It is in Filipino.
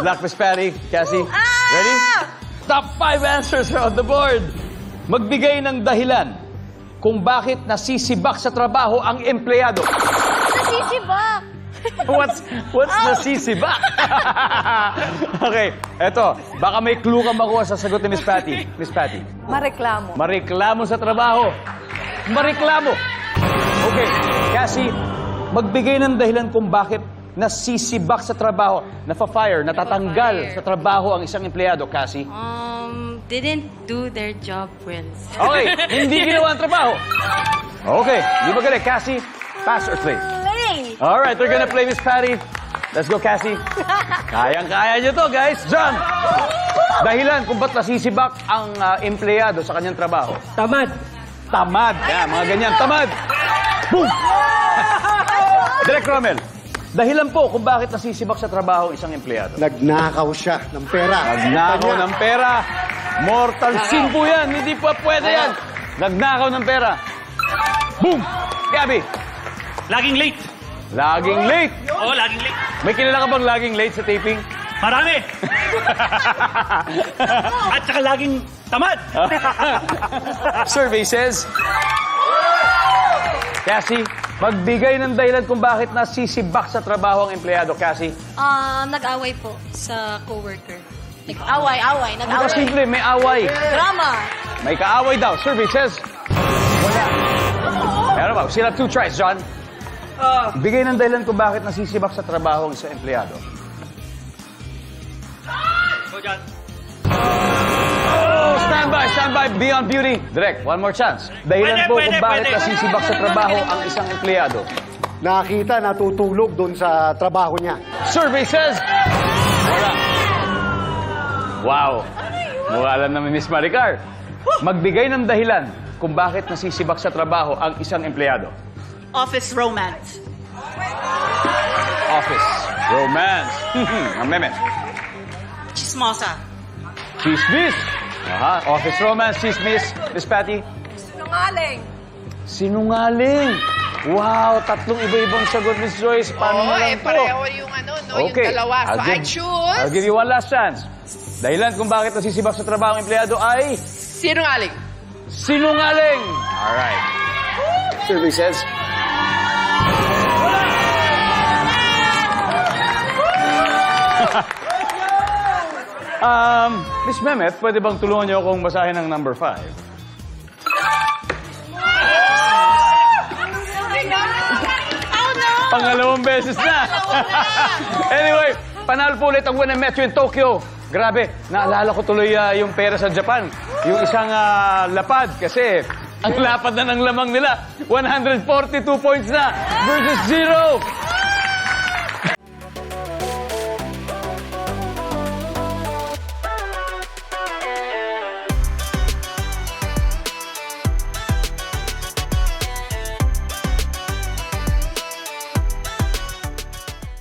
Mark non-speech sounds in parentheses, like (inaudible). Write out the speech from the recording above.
Good luck, Miss Patty. Cassie, Ah! ready? Top five answers are on the board. Magbigay ng dahilan kung bakit nasisibak sa trabaho ang empleyado. Nasisibak. (laughs) What's what's nasisibak? (laughs) okay, eto. Baka may clue ka makuha sa sagot ni Miss Patty. Miss Patty. Mareklamo. Mareklamo sa trabaho. Mareklamo. Okay, Cassie, magbigay ng dahilan kung bakit nasisibak sa trabaho, nafa-fire, natatanggal sa trabaho ang isang empleyado, Cassie. Um, didn't do their job well. Okay, (laughs) hindi ginawa ang trabaho. Okay, di ba galing? Cassie, pass or play? Play. All right, we're gonna play Miss Patty. Let's go, Cassie. (laughs) Kayang-kaya nyo to, guys. John! Dahilan kung ba't nasisibak ang ah, empleyado sa kanyang trabaho. Tamad. Tamad. Yan, mga ganyan. Tamad. Boom! (laughs) Direk Romel, dahilan po kung bakit nasisibak sa trabaho ang isang empleyado. Nagnakaw siya ng pera. Nagnakaw ng pera. Mortal sin po yan. Hindi pa pwede yan. Nagnakaw ng pera. Boom! Gabi, Laging late. laging late. Oo, laging late. May kilala ka bang laging late sa taping? Marami. (laughs) At saka laging tamad. (laughs) Survey says, Cassie, magbigay ng dahilan kung bakit nasisibak sa trabaho ang empleyado. Cassie, Ah, nag-away po sa coworker. Away, away. Nag-away. simple, may away. Drama. May kaaway daw. Survey says, wala. Meron ba? Have two tries, John. Bigay ng dahilan kung bakit nasisibak sa trabaho ang isang empleyado. Go, John. Stand by, stand by. Beyond beauty. Direct, one more chance. Dahilan Pwede, po kung bakit nasisibak sa trabaho ang isang empleyado. Nakita, natutulog doon sa trabaho niya. Survey says, wala. Wow. Mukha lang naman Miss Maricar. Magbigay ng dahilan kung bakit nasisibak sa trabaho ang isang empleyado. Office romance. Office. Romance. (laughs) ang meme. Chismosa. Chismis. Aha. Office romance, chismis. Miss Patty. Sinungaling. Sinungaling. Wow, tatlong iba-ibang sagot, Miss Joyce. Paano Oo, lang eh, pareho yung ano, no, yung dalawa. So, I'll I give- choose I'll give you one last chance. Dahilan kung bakit nasisibak sa trabaho ang empleyado ay sinungaling. sinungaling. All right. Survey says, (laughs) um, Miss Mehmet, pwede bang tulungan niyo akong basahin ang number 5? Pangalawang beses na. anyway, panalo po ulit ang Win and Metro in Tokyo. Grabe, naalala ko tuloy ah, yung pera sa Japan. Yung isang ah, lapad kasi ang lapad na ng lamang nila. 142 points na versus zero.